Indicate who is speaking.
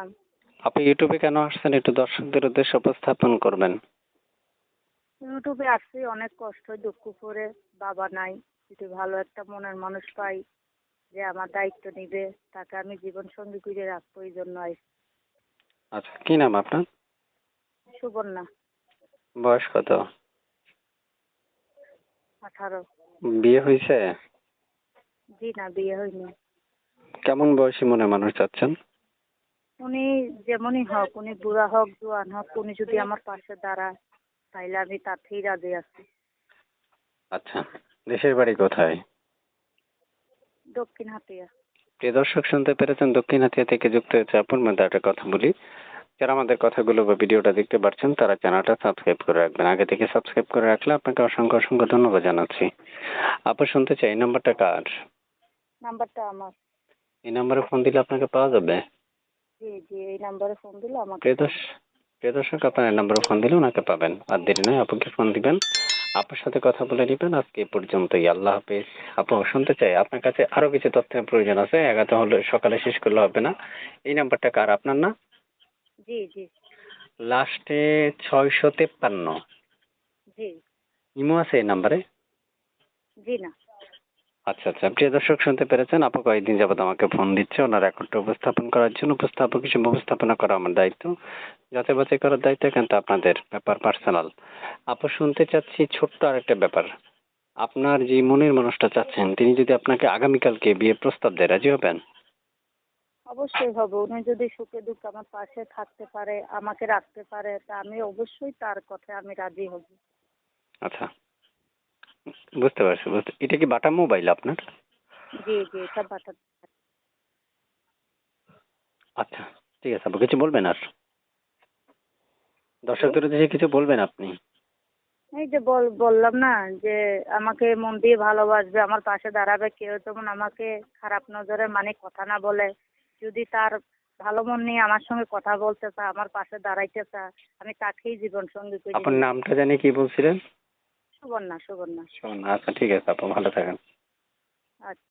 Speaker 1: আসসালাম
Speaker 2: আপনি ইউটিউবে কেন আসছেন? একটু দর্শকদের উদ্দেশ্যে উপস্থাপন করবেন।
Speaker 1: ইউটিউবে আসছি অনেক কষ্ট দুঃখ করে বাবা নাই। যদি ভালো একটা মনের মানুষ পাই যে আমার দায়িত্ব নিবে তাকে আমি জীবন সঙ্গী করে রাখব এই জন্য আসছি
Speaker 2: আচ্ছা কি নাম আপনার?
Speaker 1: সুবর্ণা।
Speaker 2: বয়স কত?
Speaker 1: আঠারো।
Speaker 2: বিয়ে হয়েছে?
Speaker 1: জি না বিয়ে হয়নি।
Speaker 2: কেমন বয়সী মনে মানুষ চাচ্ছেন?
Speaker 1: উনি যেমনই হোক উনি বুড়া হোক জোয়ান হোক উনি যদি আমার পাশে দাঁড়ায় তাইলে আমি তাতেই রাজি আছি।
Speaker 2: আচ্ছা দেশের বাড়ি কোথায়?
Speaker 1: দক্ষিণ হাতিয়া।
Speaker 2: প্রিয় দর্শক শুনতে পেরেছেন দক্ষিণ হাতিয়া থেকে যুক্ত হয়েছে আপনার মধ্যে একটা কথা বলি। যারা আমাদের কথাগুলো বা ভিডিওটা দেখতে পাচ্ছেন তারা চ্যানেলটা সাবস্ক্রাইব করে রাখবেন। আগে থেকে সাবস্ক্রাইব করে রাখলে আপনাকে অসংখ্য অসংখ্য ধন্যবাদ জানাচ্ছি। আপু শুনতে চাই নাম্বারটা কার?
Speaker 1: নাম্বারটা আমার।
Speaker 2: এই নাম্বারে ফোন দিলে আপনাকে পাওয়া যাবে?
Speaker 1: জি জি এই নাম্বারে ফোন দিলে আমাকে
Speaker 2: প্রিয় দর্শক আপনার এই নাম্বারে ফোন দিলে ওনাকে পাবেন। আর দেরি নয় আপুকে ফোন দিবেন। আপুর সাথে কথা বলে নেবেন। আজকে পর্যন্তই। আল্লাহ হাফিজ। আপু শুনতে চাই আপনার কাছে আরও কিছু তথ্যের প্রয়োজন আছে? এগারোটা হলে সকালে শেষ করলে হবে না। এই নাম্বারটা কার? আপনার না?
Speaker 1: জি জি।
Speaker 2: লাস্টে ছয়শো তেপ্পান্ন।
Speaker 1: জি।
Speaker 2: ইমো আছে এই নাম্বারে?
Speaker 1: জি না।
Speaker 2: আচ্ছা আচ্ছা। প্রিয় দর্শক শুনতে পেরেছেন? আপু কয়েকদিন যাবত আমাকে ফোন দিচ্ছে। ওনার রেকর্ডটা উপস্থাপন করার জন্য উপস্থাপক হিসেবে উপস্থাপনা করা আমার দায়িত্ব। যাতে বাছাই করার দায়িত্ব কিন্তু আপনাদের। ব্যাপার পার্সোনাল আপু শুনতে চাচ্ছি ছোট্ট আরেকটা ব্যাপার। আপনার যে মনের মানুষটা চাচ্ছেন তিনি যদি আপনাকে আগামীকালকে বিয়ে প্রস্তাব দেয় রাজি হবেন?
Speaker 1: অবশ্যই হবে। উনি যদি সুখে দুঃখে আমার পাশে থাকতে পারে আমাকে রাখতে পারে তা আমি অবশ্যই তার কথায় আমি রাজি হব।
Speaker 2: আচ্ছা। বুঝতে পারছি বুঝতে এটা কি বাটা মোবাইল আপনার?
Speaker 1: জি জি এটা বাটা
Speaker 2: আচ্ছা ঠিক আছে আপু কিছু বলবেন আর? দর্শকদের উদ্দেশ্যে কিছু বলবেন আপনি?
Speaker 1: এই যে বল বললাম না যে আমাকে মন দিয়ে ভালোবাসবে আমার পাশে দাঁড়াবে কেউ যেমন আমাকে খারাপ নজরে মানে কথা না বলে। যদি তার ভালো মন নিয়ে আমার সঙ্গে কথা বলতে চায় আমার পাশে দাঁড়াইতে চায় আমি তাকেই জীবন সঙ্গী করি।
Speaker 2: আপনার নামটা জানি কি বলছিলেন?
Speaker 1: সুবর্ণা সুবর্ণা।
Speaker 2: সুবর্ণা আচ্ছা ঠিক আছে আপু ভালো থাকেন।
Speaker 1: আচ্ছা।